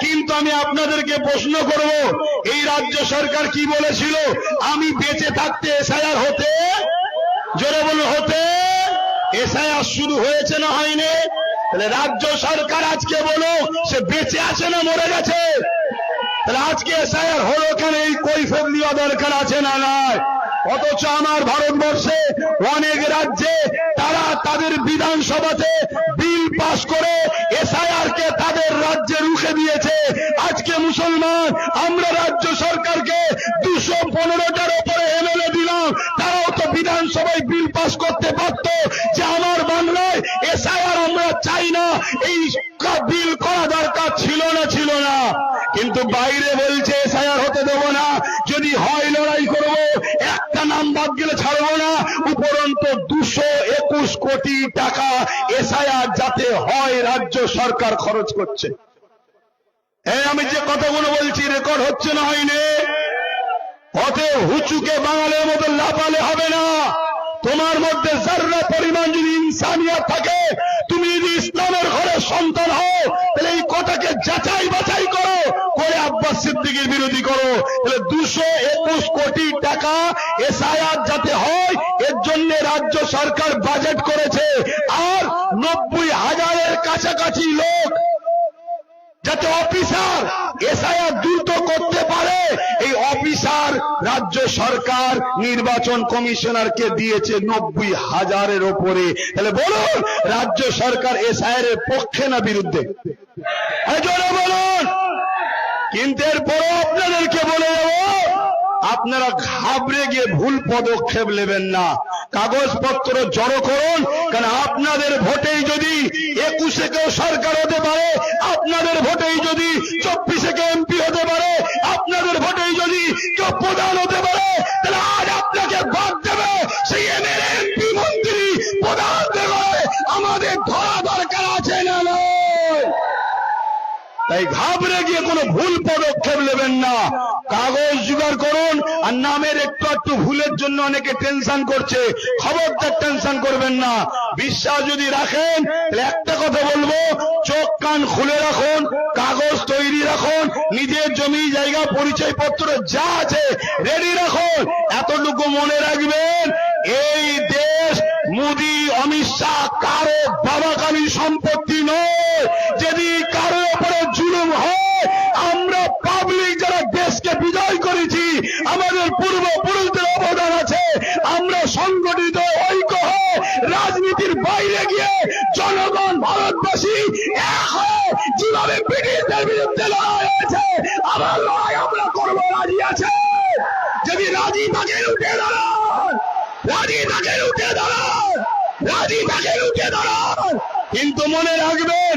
কিন্তু আমি আপনাদেরকে প্রশ্ন করব, এই রাজ্য সরকার কি বলেছিল? আমি বেঁচে থাকতে এসআইআর হতে? জোরে বলুন, হতে? এসআইআর শুরু হয়েছে না হয়নি? তাহলে রাজ্য সরকার আজকে বলো সে বেঁচে আছে না মরে গেছে? তাহলে আজকে এসআইআর হলো কেন? এই কৈফত নেওয়া দরকার আছে না নয়? অথচ আমার ভারতবর্ষে অনেক রাজ্যে তারা তাদের বিধানসভাতে বিল পাস করে রুখে দিয়েছে। আজকে মুসলমান, আমরা রাজ্য সরকারকে দুশো পনেরোটার উপরে এমএলএ দিলাম। তারাও তো বিধানসভায় বিল পাস করতে পারত যে আমার বাংলায় এসআইআর আমরা চাই না। এই বিল করা দরকার ছিল না ছিল না। কিন্তু বাইরে বলছে, এসআইআর হতে দেব না। যদি হয় লড়াই করব, একটা নাম বাদ গেলে ছাড়বো না। উপরন্ত দুশো একুশ কোটি টাকা এসআইআর যাতে হয় রাজ্য সরকার খরচ করছে। আমি যে কথাগুলো বলছি রেকর্ড হচ্ছে না হয়নি। অতএব হুচুকে বাঙালির মতো লাপালে হবে না। তোমার মধ্যে যার্রা পরিমাণ যদি ইনসানিয়াত থাকে, তুমি যদি ইসলামের ঘরের সন্তান হও, তাহলে এই কথাকে যাচাই বাছাই করো, করে আব্বাস সিদ্দিকের বিরোধী করো। তাহলে দুশো একুশ কোটি টাকা এসআইআর যাতে হয়, এর জন্য রাজ্য সরকার বাজেট করেছে। আর নব্বই হাজারের কাছাকাছি লোক যাতে অফিসার এসআইআর দ্রুত করতে পারে, এই অফিসার রাজ্য সরকার নির্বাচন কমিশনারকে দিয়েছে নব্বই হাজারের ওপরে। তাহলে বলুন, রাজ্য সরকার এসআইআর এর পক্ষে না বিরুদ্ধে? এই বলুন। কিন্তু এরপরও আপনাদেরকে বলে দেবো আপনারা ঘাবড়ে গিয়ে ভুল পদক্ষেপ নেবেন না। কাগজপত্র জড়ো করুন, কারণ আপনাদের ভোটেই যদি একুশে কেউ সরকার হতে পারে, আপনাদের ভোটেই যদি চব্বিশে কেউ এমপি হতে পারে, আপনাদের ভোটেই যদি কেউ প্রধান হতে পারে, তাহলে আজ আপনাকে বাদ দেবে সেই এমএলএ, এমপি, মন্ত্রী, প্রধান দেবে আমাদের ধরা দরকার আছে না তাই ঘাবড়ে গিয়ে কোনো ভুল পদক্ষেপ নেবেন না। কাগজ জোগাড় করুন, আর নামের একটু একটু ভুলের জন্য অনেকে টেনশন করছে। খবরদার টেনশন করবেন না। বিশ্বাস যদি রাখেন একটা কথা বলব, চোখ কান খুলে রাখুন, কাগজ তৈরি রাখুন, নিজের জমি, জায়গা, পরিচয়পত্র যা আছে রেডি রাখুন। এতটুকু মনে রাখবেন, এই দেশ মোদি, অমিত শাহ কারও বাবাকালী সম্পত্তি নয়। যদি কারও উপরে জুলুম হয় আমরা পাবলিক যারা দেশকে বিজয় করেছি আমাদের পূর্বপুরুষদের অবদান আছে। আমরা সংগঠিত ঐক্য হয়ে রাজনীতির বাইরে গিয়ে জনগণ ভারতবাসী যেভাবে ব্রিটিশদের বিরুদ্ধে লড়াই হয়েছে আমার লড়াই আমরা করব, রাজি আছে? যদি রাজি থাকে উঠে দাঁড়ান রাজি থাকে উঠে দাঁড়ান রাজি থাকে উঠে দাঁড়ান কিন্তু মনে রাখবেন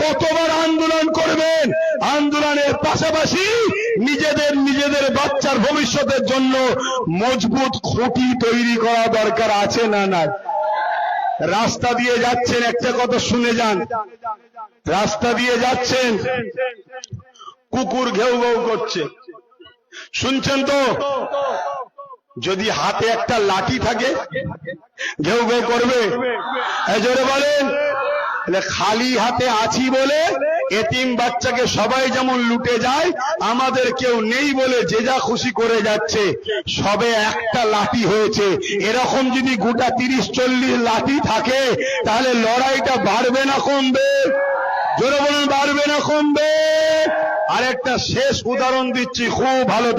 কতবার আন্দোলন করবেন? আন্দোলনের পাশাপাশি নিজেদের নিজেদের বাচ্চার ভবিষ্যতের জন্য মজবুত খুঁটি তৈরি করা দরকার আছে না না রাস্তা দিয়ে যাচ্ছেন, একটা কথা শুনে যান। রাস্তা দিয়ে যাচ্ছেন, কুকুর ঘেউ ঘেউ করছে। শুনছেন তো? যদি হাতে একটা লাঠি থাকে, ঘেউ ঘেউ করবে? জোরে বলেন। খালি হাতে আছি বলে এতিম বাচ্চাকে সবাই যেমন লুটে যায়, আমাদের কেউ নেই বলে যে যা খুশি করে যাচ্ছে, সবে একটা লাঠি হয়েছে। এরকম যদি গোটা তিরিশ চল্লিশ লাঠি থাকে, তাহলে লড়াইটা বাড়বে না কমবে। জোরে বলুন, বাড়বে না কমবে। আরেকটা শেষ উদাহরণ দিচ্ছি, খুব ভালো